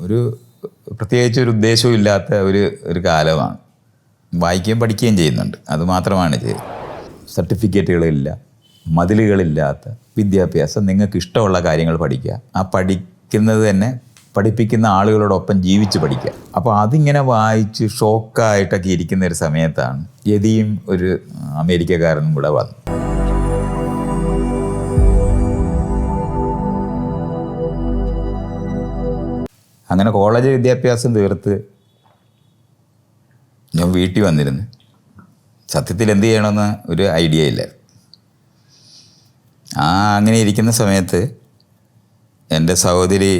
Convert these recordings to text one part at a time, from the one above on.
ഒരു പ്രത്യേകിച്ച് ഒരു ഉദ്ദേശവും ഇല്ലാത്ത ഒരു ഒരു കാലമാണ്. വായിക്കുകയും പഠിക്കുകയും ചെയ്യുന്നുണ്ട്. അത് മാത്രമാണ് ചെയ്യുന്നത് സർട്ടിഫിക്കറ്റുകളില്ല മതിലുകളില്ലാത്ത വിദ്യാഭ്യാസം നിങ്ങൾക്ക് ഇഷ്ടമുള്ള കാര്യങ്ങൾ പഠിക്കുക. ആ പഠിക്കുന്നത് തന്നെ പഠിപ്പിക്കുന്ന ആളുകളോടൊപ്പം ജീവിച്ച് പഠിക്കുക. അപ്പോൾ അതിങ്ങനെ വായിച്ച് ഷോക്കായിട്ടൊക്കെ ഇരിക്കുന്ന ഒരു സമയത്താണ് യതിയും ഒരു അമേരിക്കക്കാരനും കൂടെ വന്നു. അങ്ങനെ കോളേജ് വിദ്യാഭ്യാസം തീർത്ത് ഞാൻ വീട്ടിൽ വന്നിരുന്നു. സത്യത്തിൽ എന്ത് ചെയ്യണമെന്ന് ഒരു ഐഡിയ ഇല്ല. ആ അങ്ങനെ ഇരിക്കുന്ന സമയത്ത് എന്റെ സഹോദരി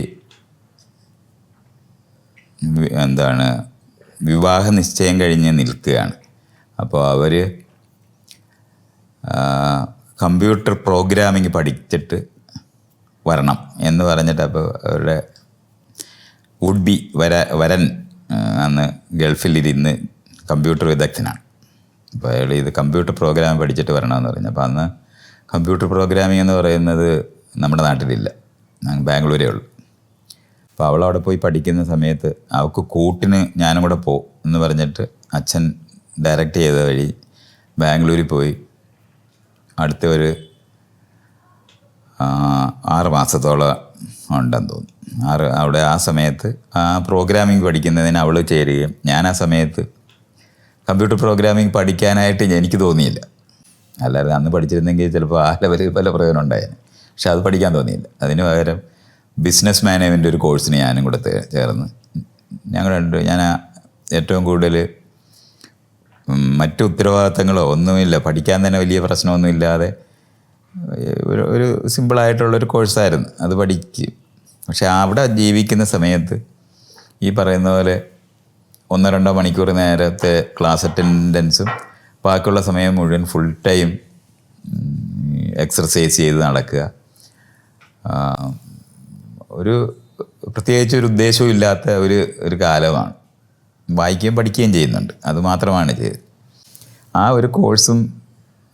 എന്താണ് വിവാഹ നിശ്ചയം കഴിഞ്ഞ് നിൽക്കുകയാണ്. അപ്പോൾ അവർ കമ്പ്യൂട്ടർ പ്രോഗ്രാമിംഗ് പഠിച്ചിട്ട് വരണം എന്ന് പറഞ്ഞിട്ട് അപ്പോൾ അവരുടെ വുഡ് ബി വര വരൻ അന്ന് ഗൾഫിലിരുന്ന് കമ്പ്യൂട്ടർ വിദഗ്ധനാണ്. അപ്പോൾ അയാൾ ഇത് കമ്പ്യൂട്ടർ പ്രോഗ്രാം പഠിച്ചിട്ട് വരണമെന്ന് പറഞ്ഞു. അപ്പോൾ അന്ന് കമ്പ്യൂട്ടർ പ്രോഗ്രാമിംഗ് എന്ന് പറയുന്നത് നമ്മുടെ നാട്ടിലില്ല. ബാംഗ്ലൂരേ ഉള്ളൂ. അപ്പോൾ അവൾ അവിടെ പോയി പഠിക്കുന്ന സമയത്ത് അവൾക്ക് കൂട്ടിന് ഞാനും കൂടെ പോകും എന്ന് പറഞ്ഞിട്ട് അച്ഛൻ ഡയറക്റ്റ് ചെയ്ത വഴി ബാംഗ്ലൂരിൽ പോയി. അടുത്ത ഒരു ആറ് മാസത്തോളം ഉണ്ടെന്ന് തോന്നുന്നു. അവിടെ ആ സമയത്ത് ആ പ്രോഗ്രാമിംഗ് പഠിക്കുന്നതിന് അവൾ ചേരുകയും ഞാൻ ആ സമയത്ത് കമ്പ്യൂട്ടർ പ്രോഗ്രാമിംഗ് പഠിക്കാനായിട്ട് എനിക്ക് തോന്നിയില്ല. അല്ലാതെ അന്ന് പഠിച്ചിരുന്നെങ്കിൽ ചിലപ്പോൾ ആ ലെവലിൽ പല പ്രയോജനം ഉണ്ടായേനെ. പക്ഷെ അത് പഠിക്കാൻ തോന്നിയില്ല. അതിന് പകരം ബിസിനസ് മാനേജ്മെന്റ് ഒരു കോഴ്സിന് ഞാനും കൂടെ ചേർന്ന്. ഞങ്ങൾ രണ്ട് ഞാൻ ഏറ്റവും കൂടുതൽ മറ്റു ഉത്തരവാദിത്തങ്ങളോ ഒന്നുമില്ല. പഠിക്കാൻ തന്നെ വലിയ പ്രശ്നമൊന്നുമില്ലാതെ ഒരു ഒരു സിമ്പിളായിട്ടുള്ളൊരു കോഴ്സായിരുന്നു അത് പഠിക്കും പക്ഷെ അവിടെ ജീവിക്കുന്ന സമയത്ത് ഈ പറയുന്ന പോലെ ഒന്നോ രണ്ടോ മണിക്കൂർ നേരത്തെ ക്ലാസ് അറ്റൻഡൻസും ബാക്കിയുള്ള സമയം മുഴുവൻ ഫുൾ ടൈം എക്സർസൈസ് ചെയ്ത് നടക്കുക. ഒരു പ്രത്യേകിച്ച് ഒരു ഉദ്ദേശവും ഇല്ലാത്ത ഒരു ഒരു കാലമാണ്. വായിക്കുകയും പഠിക്കുകയും ചെയ്യുന്നുണ്ട്. അതുമാത്രമാണ് മാത്രമാണ് ചെയ്തത്. ആ ഒരു കോഴ്സും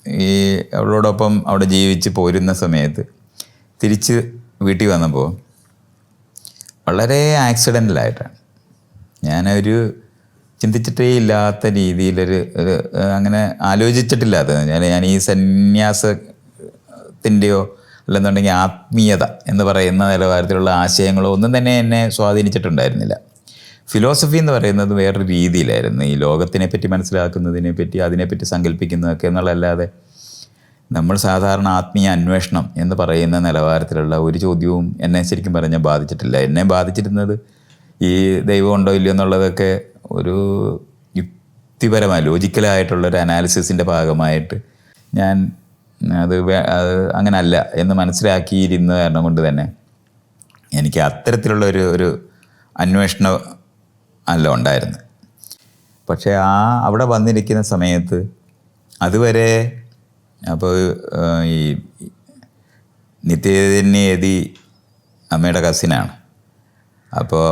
ഈ അവളോടൊപ്പം അവിടെ ജീവിച്ച് പോരുന്ന സമയത്ത് തിരിച്ച് വീട്ടിൽ വന്നപ്പോൾ വളരെ ആക്സിഡന്റലായിട്ടാണ് ഞാനൊരു ചിന്തിച്ചിട്ടേ ഇല്ലാത്ത രീതിയിലൊരു ഒരു അങ്ങനെ ആലോചിച്ചിട്ടില്ലാത്ത ഞാൻ ഞാൻ ഈ സന്യാസത്തിന്റെയോ അല്ലെന്നുണ്ടെങ്കിൽ ആത്മീയത എന്ന് പറയുന്ന നിലവാരത്തിലുള്ള ആശയങ്ങളോ ഒന്നും തന്നെ എന്നെ സ്വാധീനിച്ചിട്ടുണ്ടായിരുന്നില്ല. ഫിലോസഫി എന്ന് പറയുന്നത് വേറൊരു രീതിയിലായിരുന്നു. ഈ ലോകത്തിനെ മനസ്സിലാക്കുന്നതിനെപ്പറ്റി മനസ്സിലാക്കുന്നതിനെ പറ്റി അതിനെപ്പറ്റി സങ്കല്പിക്കുന്നതൊക്കെ എന്നുള്ളതല്ലാതെ നമ്മൾ സാധാരണ ആത്മീയ അന്വേഷണം എന്ന് പറയുന്ന നിലവാരത്തിലുള്ള ഒരു ചോദ്യവും എന്നെ ശരിക്കും പറഞ്ഞാൽ ബാധിച്ചിട്ടില്ല. എന്നെ ബാധിച്ചിരുന്നത് ഈ ദൈവം ഉണ്ടോ ഇല്ലയോ എന്നുള്ളതൊക്കെ ഒരു യുക്തിപരമായ ലോജിക്കലായിട്ടുള്ളൊരു അനാലിസിസിന്റെ ഭാഗമായിട്ട് ഞാൻ അത് അത് അങ്ങനെ അല്ല എന്ന് മനസ്സിലാക്കിയിരുന്ന കാരണം കൊണ്ട് തന്നെ എനിക്ക് അത്തരത്തിലുള്ള ഒരു ഒരു അന്വേഷണം അല്ല ഉണ്ടായിരുന്നു പക്ഷേ ആ അവിടെ വന്നിരിക്കുന്ന സമയത്ത് അതുവരെ അപ്പോൾ ഈ നിത്യചൈതന്യതി അമ്മയുടെ കസിനാണ്. അപ്പോൾ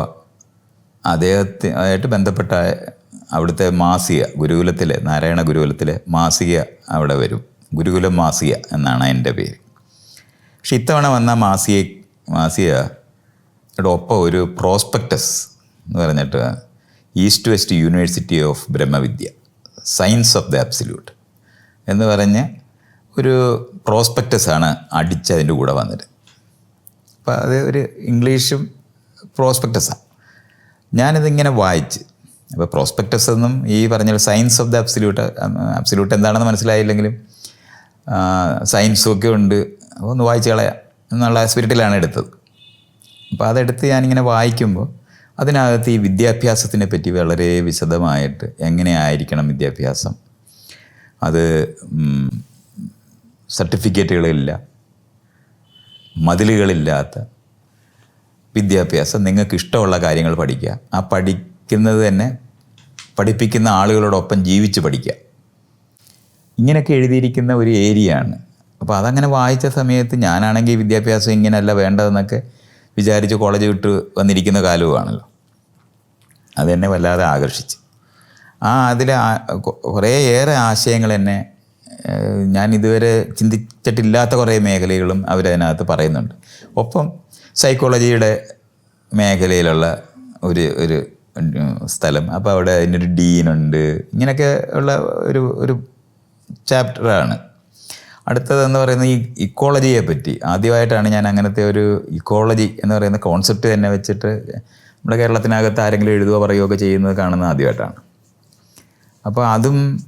അദ്ദേഹത്തെ ആയിട്ട് ബന്ധപ്പെട്ട അവിടുത്തെ മാസിക ഗുരുകുലത്തിൽ നാരായണ ഗുരുകുലത്തിൽ മാസിക അവിടെ വരും. ഗുരുകുലം മാസിക എന്നാണ് എന്റെ പേര്. പക്ഷെ ഇത്തവണ വന്ന മാസിക മാസികയുടെ ഒപ്പം ഒരു പ്രോസ്പെക്ടസ് എന്ന് പറഞ്ഞിട്ട് east west university of Brahmavidya science of the absolute എന്ന് പറഞ്ഞ് ഒരു പ്രോസ്പെക്റ്റസ് ആണ് അടിച്ചതിന്റെ കൂടെ വന്നത് അപ്പോൾ അത് ഒരു ഇംഗ്ലീഷും പ്രോസ്പെക്റ്റസാണ് ഞാനിതിങ്ങനെ വായിച്ച്. അപ്പോൾ പ്രോസ്പെക്റ്റസ് എന്നും ഈ പറഞ്ഞ science of the absolute absolute എന്താണെന്ന് മനസ്സിലായില്ലെങ്കിലും സയൻസും ഒക്കെ ഉണ്ട്. ഒന്ന് വായിച്ച് കളയാം. എന്നുള്ള സ്പിരിറ്റിലാണ് എടുത്തത്. അപ്പോൾ അതെടുത്ത് ഞാനിങ്ങനെ വായിക്കുമ്പോൾ അതിനകത്ത് ഈ വിദ്യാഭ്യാസത്തിനെ പറ്റി വളരെ വിശദമായിട്ട് എങ്ങനെയായിരിക്കണം വിദ്യാഭ്യാസം? അത് സർട്ടിഫിക്കറ്റുകളില്ല മതിലുകളില്ലാത്ത വിദ്യാഭ്യാസം നിങ്ങൾക്ക് ഇഷ്ടമുള്ള കാര്യങ്ങൾ പഠിക്കുക. ആ പഠിക്കുന്നത് തന്നെ പഠിപ്പിക്കുന്ന ആളുകളോടൊപ്പം ജീവിച്ച് പഠിക്കുക. ഇങ്ങനെയൊക്കെ എഴുതിയിരിക്കുന്ന ഒരു ഏരിയയാണ്. അപ്പോൾ അതങ്ങനെ വായിച്ച സമയത്ത് ഞാനാണെങ്കിൽ വിദ്യാഭ്യാസം ഇങ്ങനെയല്ല വേണ്ടതെന്നൊക്കെ വിചാരിച്ച് കോളേജ് വിട്ട് വന്നിരിക്കുന്ന കാലവുമാണല്ലോ. അതെന്നെ വല്ലാതെ ആകർഷിച്ച്. ആ അതിൽ ഏറെ ആശയങ്ങൾ എന്നെ ഞാൻ ഇതുവരെ ചിന്തിച്ചിട്ടില്ലാത്ത കുറേ മേഖലകളും അവരതിനകത്ത് പറയുന്നുണ്ട്. ഒപ്പം സൈക്കോളജിയുടെ മേഖലയിലുള്ള ഒരു ഒരു സ്ഥലം. അപ്പോൾ അവിടെ അതിനൊരു ഡീനുണ്ട്. ഇങ്ങനെയൊക്കെ ഉള്ള ഒരു ഒരു ചാപ്റ്ററാണ്. അടുത്തതെന്ന് പറയുന്നത് ഈ ഇക്കോളജിയെ പറ്റി. ആദ്യമായിട്ടാണ് ഞാൻ അങ്ങനത്തെ ഒരു ഇക്കോളജി എന്ന് പറയുന്ന കോൺസെപ്റ്റ് തന്നെ വെച്ചിട്ട് നമ്മുടെ കേരളത്തിനകത്ത് ആരെങ്കിലും എഴുതുകയോ പറയുകയോ ഒക്കെ ചെയ്യുന്നത് കാണുന്നത് ആദ്യമായിട്ടാണ്. അപ്പോൾ അതും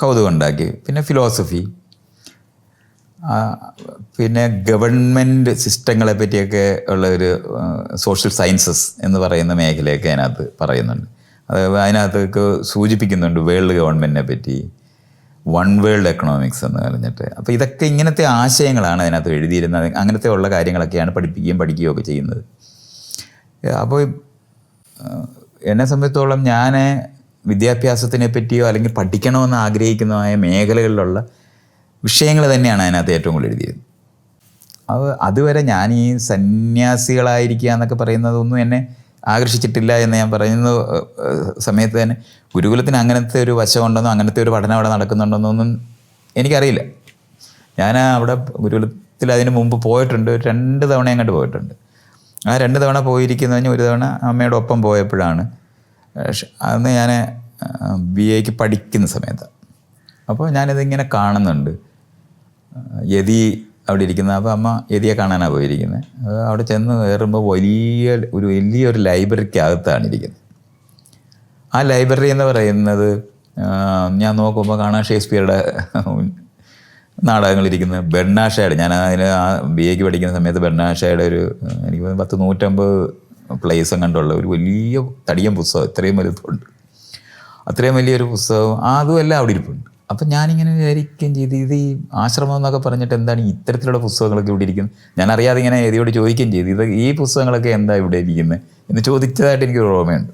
കൗതുകം ഉണ്ടാക്കി. പിന്നെ ഫിലോസഫി പിന്നെ ഗവൺമെന്റ് സിസ്റ്റങ്ങളെ പറ്റിയൊക്കെ ഉള്ള ഒരു സോഷ്യൽ സയൻസസ് എന്ന് പറയുന്ന മേഖലയൊക്കെ അതിനകത്ത് പറയുന്നുണ്ട്. അത് അതിനകത്തൊക്കെ സൂചിപ്പിക്കുന്നുണ്ട് വേൾഡ് ഗവൺമെന്റിനെ പറ്റി. വൺ വേൾഡ് എക്കണോമിക്സ് എന്ന് പറഞ്ഞിട്ട്. അപ്പോൾ ഇതൊക്കെ ഇങ്ങനത്തെ ആശയങ്ങളാണ് അതിനകത്ത് എഴുതിയിരുന്നത്. അങ്ങനത്തെ ഉള്ള കാര്യങ്ങളൊക്കെയാണ് പഠിപ്പിക്കുകയും പഠിക്കുകയും ഒക്കെ ചെയ്യുന്നത്. അപ്പോൾ എന്നെ സംബന്ധിച്ചോളം ഞാൻ വിദ്യാഭ്യാസത്തിനെ പറ്റിയോ അല്ലെങ്കിൽ പഠിക്കണമെന്ന് ആഗ്രഹിക്കുന്നതായ മേഖലകളിലുള്ള വിഷയങ്ങൾ തന്നെയാണ് അതിനകത്ത് ഏറ്റവും കൂടുതൽ എഴുതിയത്. അത് അതുവരെ ഞാൻ ഈ സന്യാസികളായിരിക്കുക എന്നൊക്കെ പറയുന്നതൊന്നും എന്നെ ആകർഷിച്ചിട്ടില്ല എന്ന് ഞാൻ പറയുന്ന സമയത്ത് തന്നെ ഗുരുകുലത്തിന് അങ്ങനത്തെ ഒരു വശമുണ്ടെന്നോ അങ്ങനത്തെ ഒരു പഠനം അവിടെ നടക്കുന്നുണ്ടെന്നോ ഒന്നും എനിക്കറിയില്ല. ഞാൻ അവിടെ ഗുരുകുലത്തിൽ അതിന് മുമ്പ് പോയിട്ടുണ്ട് രണ്ട് തവണ അങ്ങോട്ട് പോയിട്ടുണ്ട്. ആ രണ്ട് തവണ പോയിരിക്കുന്നതിന് ഒരു തവണ അമ്മയുടെ ഒപ്പം പോയപ്പോഴാണ് അന്ന് ഞാൻ ബി എക്ക് പഠിക്കുന്ന സമയത്ത്. അപ്പോൾ ഞാനിതിങ്ങനെ കാണുന്നുണ്ട്. യതി അവിടെ ഇരിക്കുന്ന. അപ്പോൾ അമ്മ യതിയെ കാണാനാണ് പോയിരിക്കുന്നത് അവിടെ ചെന്ന് കയറുമ്പോൾ വലിയ ഒരു വലിയൊരു ലൈബ്രറിക്കകത്താണ് ഇരിക്കുന്നത് ആ ലൈബ്രറി എന്ന് പറയുന്നത് ഞാൻ നോക്കുമ്പോൾ കാണാൻ ഷേക്സ്പിയറുടെ നാടകങ്ങളിരിക്കുന്നത് ബെർണാഷയുടെ. ഞാൻ അതിന് ആ ബി എക്ക് പഠിക്കുന്ന സമയത്ത് ബെർണാഷയുടെ ഒരു എനിക്ക് പത്ത് നൂറ്റമ്പത് പ്ലേസും കണ്ടുള്ള ഒരു വലിയ തടിയൻ പുസ്തകം ഇത്രയും വലുതുണ്ട് അത്രയും വലിയൊരു പുസ്തകം അതുമെല്ലാം അവിടെ ഇരിപ്പുണ്ട്. അപ്പം ഞാനിങ്ങനെ വിചാരിക്കുകയും ചെയ്ത് ഇത് ഈ ആശ്രമം എന്നൊക്കെ പറഞ്ഞിട്ട് എന്താണ് ഇത്തരത്തിലുള്ള പുസ്തകങ്ങളൊക്കെ ഇവിടെ ഇരിക്കുന്നത്? ഞാൻ അറിയാതെ ഇങ്ങനെ എതിയോട് ചോദിക്കുകയും ചെയ്തു ഇത് ഈ പുസ്തകങ്ങളൊക്കെ എന്താ ഇവിടെ ഇരിക്കുന്നത് എന്ന് ചോദിച്ചതായിട്ട് എനിക്കൊരു ഓർമ്മയുണ്ട്.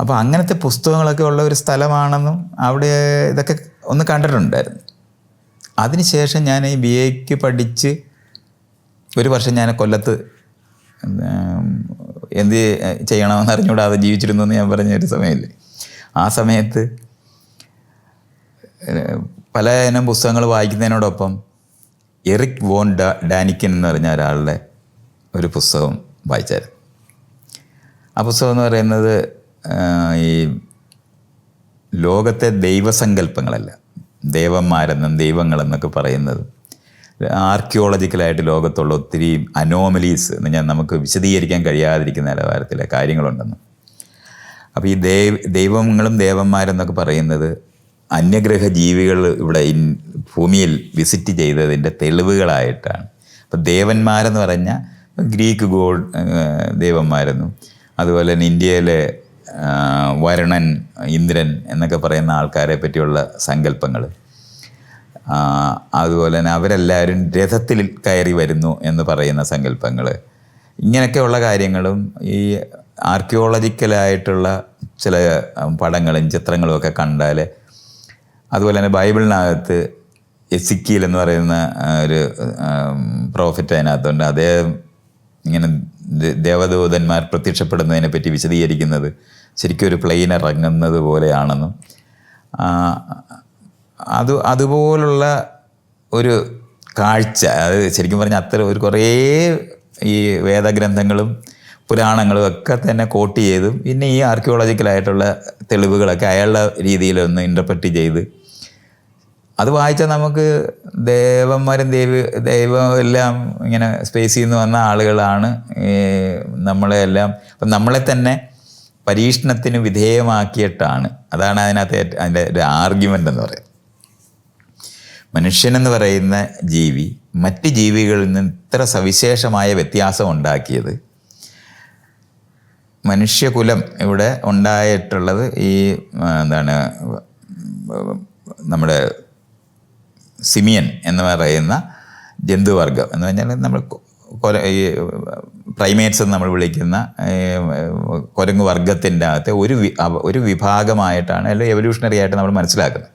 അപ്പോൾ അങ്ങനത്തെ പുസ്തകങ്ങളൊക്കെ ഉള്ള ഒരു സ്ഥലമാണെന്നും അവിടെ ഇതൊക്കെ ഒന്ന് കണ്ടിട്ടുണ്ടായിരുന്നു. അതിനുശേഷം ഞാൻ ഈ ബി എക്ക് പഠിച്ച് ഒരു വർഷം ഞാൻ കൊല്ലത്ത് എന്ത് ചെയ്യണമെന്ന് അറിഞ്ഞുകൂടാതെ ജീവിച്ചിരുന്നു എന്ന് ഞാൻ പറഞ്ഞ ഒരു സമയമില്ലേ ആ സമയത്ത് പല ഇനം പുസ്തകങ്ങൾ വായിക്കുന്നതിനോടൊപ്പം എറിക് വോൺ ഡാ ഡാനിക്കൻ എന്ന് പറഞ്ഞ ഒരാളുടെ ഒരു പുസ്തകം വായിച്ചായിരുന്നു. ആ പുസ്തകം എന്ന് പറയുന്നത് ഈ ലോകത്തെ ദൈവസങ്കല്പങ്ങളല്ല ദേവന്മാരെന്നും ദൈവങ്ങളെന്നൊക്കെ പറയുന്നത് ആർക്കിയോളജിക്കലായിട്ട് ലോകത്തുള്ള ഒത്തിരി അനോമലീസ് എന്ന് ഞാൻ നമുക്ക് വിശദീകരിക്കാൻ കഴിയാതിരിക്കുന്ന നിലവാരത്തിലെ കാര്യങ്ങളുണ്ടെന്ന്. അപ്പോൾ ഈ ദൈവ ദൈവങ്ങളും ദേവന്മാരെന്നൊക്കെ പറയുന്നത് അന്യഗ്രഹ ജീവികൾ ഇവിടെ ഇൻ ഭൂമിയിൽ വിസിറ്റ് ചെയ്തതിന്റെ തെളിവുകളായിട്ടാണ്. അപ്പോൾ ദേവന്മാരെന്ന് പറഞ്ഞാൽ ഗ്രീക്ക് ഗോഡ് ദേവന്മാരെന്നും അതുപോലെ തന്നെ ഇന്ത്യയിലെ വരുണൻ ഇന്ദ്രൻ എന്നൊക്കെ പറയുന്ന ആൾക്കാരെ പറ്റിയുള്ള സങ്കല്പങ്ങൾ അതുപോലെ തന്നെ അവരെല്ലാവരും രഥത്തിൽ കയറി വരുന്നു എന്ന് പറയുന്ന സങ്കല്പങ്ങൾ ഇങ്ങനെയൊക്കെയുള്ള കാര്യങ്ങളും ഈ ആർക്കിയോളജിക്കലായിട്ടുള്ള ചില പടങ്ങളും ചിത്രങ്ങളും ഒക്കെ കണ്ടാൽ അതുപോലെ തന്നെ ബൈബിളിനകത്ത് എസിക്കീൽ എന്ന് പറയുന്ന ഒരു പ്രോഫിറ്റ് അതിനകത്തുണ്ട്. അദ്ദേഹം ഇങ്ങനെ ദേവദൂതന്മാർ പ്രത്യക്ഷപ്പെടുന്നതിനെ പറ്റി വിശദീകരിക്കുന്നത് ശരിക്കും ഒരു പ്ലെയിൻ ഇറങ്ങുന്നത് പോലെയാണെന്നും അത് അതുപോലുള്ള ഒരു കാഴ്ച അത് ശരിക്കും പറഞ്ഞാൽ അത്ര ഒരു കുറേ ഈ വേദഗ്രന്ഥങ്ങളും പുരാണങ്ങളും ഒക്കെ തന്നെ കോട്ട് ചെയ്തും പിന്നെ ഈ ആർക്കിയോളജിക്കലായിട്ടുള്ള തെളിവുകളൊക്കെ അയാളുടെ രീതിയിലൊന്ന് ഇന്റർപ്രറ്റ് ചെയ്ത് അത് വായിച്ചാൽ നമുക്ക് ദേവന്മാരും ദേവി ദൈവം എല്ലാം ഇങ്ങനെ സ്പേസിൽ നിന്ന് വന്ന ആളുകളാണ് നമ്മളെ എല്ലാം. അപ്പം നമ്മളെ തന്നെ പരീക്ഷണത്തിന് വിധേയമാക്കിയിട്ടാണ്. അതാണ് അതിനകത്ത് അതിന്റെ ഒരു ആർഗ്യുമെന്റ് എന്ന് പറയുന്നത്. മനുഷ്യനെന്ന് പറയുന്ന ജീവി മറ്റ് ജീവികളിൽ നിന്ന് ഇത്ര സവിശേഷമായ വ്യത്യാസം ഉണ്ടാക്കിയത്. മനുഷ്യകുലം ഇവിടെ ഉണ്ടായിട്ടുള്ളത് ഈ എന്താണ് നമ്മുടെ സിമിയൻ എന്ന് പറയുന്ന ജന്തുവർഗം എന്ന് പറഞ്ഞാൽ നമ്മൾ കൊല ഈ പ്രൈമേറ്റ്സ് എന്ന് നമ്മൾ വിളിക്കുന്ന കുരങ്ങ് വർഗത്തിന്റെ അകത്തെ ഒരു ഒരു വിഭാഗമായിട്ടാണ് അല്ലെങ്കിൽ എവല്യൂഷണറി ആയിട്ട് നമ്മൾ മനസ്സിലാക്കുന്നത്.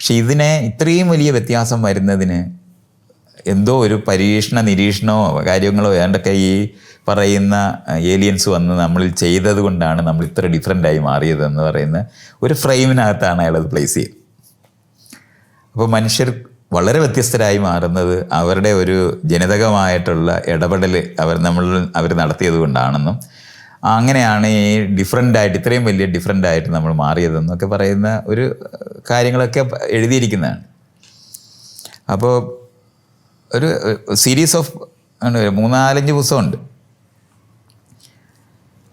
പക്ഷെ ഇതിനെ ഇത്രയും വലിയ വ്യത്യാസം വരുന്നതിന് എന്തോ ഒരു പരീക്ഷണ നിരീക്ഷണമോ കാര്യങ്ങളോ ഏണ്ടൊക്കെ ഈ പറയുന്ന ഏലിയൻസ് വന്ന് നമ്മളിൽ ചെയ്തത് കൊണ്ടാണ് നമ്മൾ ഇത്ര ഡിഫറെന്റ് മാറിയതെന്ന് മാറിയത് പറയുന്ന ഒരു ഫ്രെയിമിനകത്താണ് അയാളത് പ്ലേസ് ചെയ്യുന്നത്. അപ്പോൾ മനുഷ്യർ വളരെ വ്യത്യസ്തരായി മാറുന്നത് അവരുടെ ഒരു ജനിതകമായിട്ടുള്ള ഇടപെടൽ അവർ നമ്മൾ അവർ നടത്തിയത് കൊണ്ടാണെന്നും അങ്ങനെയാണ് ഈ ഡിഫറെന്റ് ആയിട്ട് ഇത്രയും വലിയ ഡിഫറെന്റ് ആയിട്ട് നമ്മൾ മാറിയതെന്നൊക്കെ പറയുന്ന ഒരു കാര്യങ്ങളൊക്കെ എഴുതിയിരിക്കുന്നതാണ്. അപ്പോൾ ഒരു സീരീസ് ഓഫ് മൂന്നാലഞ്ച് പുസ്തകമുണ്ട്.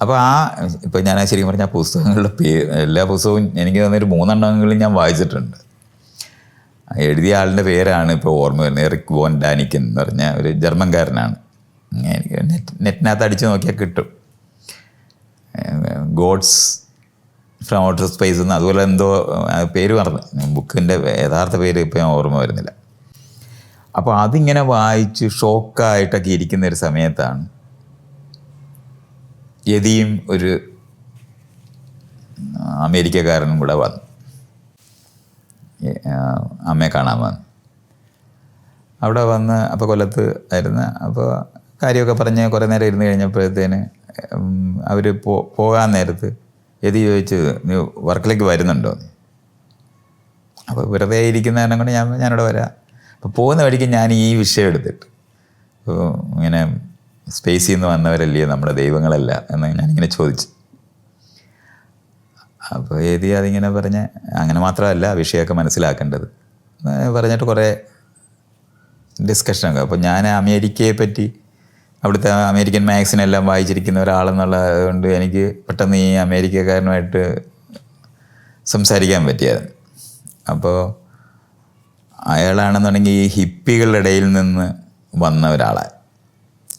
അപ്പോൾ ആ ഇപ്പോൾ ഞാൻ ശരിക്കും പറഞ്ഞാൽ പുസ്തകങ്ങളുടെ പേ എല്ലാ പുസ്തകവും എനിക്ക് തന്നൊരു മൂന്നെണ്ണമെങ്കിലും ഞാൻ വായിച്ചിട്ടുണ്ട്. എഴുതിയ ആളുടെ പേരാണ് ഇപ്പോൾ ഓർമ്മ വരുന്നത്. എറിക് വോൻ ഡാനിക്കൻ എന്ന് പറഞ്ഞ ഒരു ജർമ്മൻകാരനാണ്. എനിക്ക് നെറ്റ് നെറ്റിനകത്ത് അടിച്ച് നോക്കിയാൽ കിട്ടും. ഗോഡ്സ് ഫ്രം ഔട്ടർ സ്പേസ് എന്ന് അതുപോലെ എന്തോ പേര് പറഞ്ഞു ബുക്കിന്റെ യഥാർത്ഥ പേര് ഇപ്പോൾ ഞാൻ ഓർമ്മ വരുന്നില്ല. അപ്പോൾ അതിങ്ങനെ വായിച്ച് ഷോക്കായിട്ടൊക്കെ ഇരിക്കുന്ന ഒരു സമയത്താണ് യതിയും ഒരു അമേരിക്കക്കാരനും കൂടെ വന്നു. അമ്മയെ കാണാൻ വന്നു. അവിടെ വന്ന് അപ്പോൾ കൊല്ലത്ത് ആയിരുന്നു. അപ്പോൾ കാര്യമൊക്കെ പറഞ്ഞ് കുറേ നേരം ഇരുന്ന് കഴിഞ്ഞപ്പോഴത്തേന് അവർ പോ പോകാൻ നേരത്ത് എതി ചോദിച്ചു നീ വർക്കിലേക്ക് വരുന്നുണ്ടോ. അപ്പോൾ വെറുതെ ഇരിക്കുന്ന കാരണം കൊണ്ട് ഞാൻ ഞാനിവിടെ വരാം. അപ്പോൾ പോകുന്ന വഴിക്ക് ഞാൻ ഈ വിഷയം എടുത്തിട്ട്. ഇങ്ങനെ സ്പേസിൽ നിന്ന് വന്നവരല്ലേ നമ്മുടെ ദൈവങ്ങളല്ല എന്ന് ഞാനിങ്ങനെ ചോദിച്ചു. അപ്പോൾ ഏതി അതിങ്ങനെ പറഞ്ഞ് അങ്ങനെ മാത്രമല്ല വിഷയമൊക്കെ മനസ്സിലാക്കേണ്ടത്. പറഞ്ഞിട്ട് കുറേ ഡിസ്കഷനൊക്കെ അപ്പോൾ ഞാൻ അമേരിക്കയെ പറ്റി അവിടുത്തെ അമേരിക്കൻ മാഗസിനെല്ലാം വായിച്ചിരിക്കുന്ന ഒരാളെന്നുള്ള കൊണ്ട് എനിക്ക് പെട്ടെന്ന് ഈ അമേരിക്കക്കാരനുമായിട്ട് സംസാരിക്കാൻ പറ്റിയത് അപ്പോൾ അയാളാണെന്നുണ്ടെങ്കിൽ ഈ ഹിപ്പികളുടെ ഇടയിൽ നിന്ന് വന്ന ഒരാളാണ്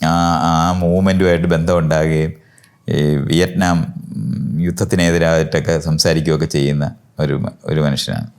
ആ ആ മൂവ്മെന്റുമായിട്ട് ബന്ധമുണ്ടാകുകയും ഈ വിയറ്റ്നാം യുദ്ധത്തിനെതിരായിട്ടൊക്കെ സംസാരിക്കുകയൊക്കെ ചെയ്യുന്ന ഒരു ഒരു മനുഷ്യനാണ്.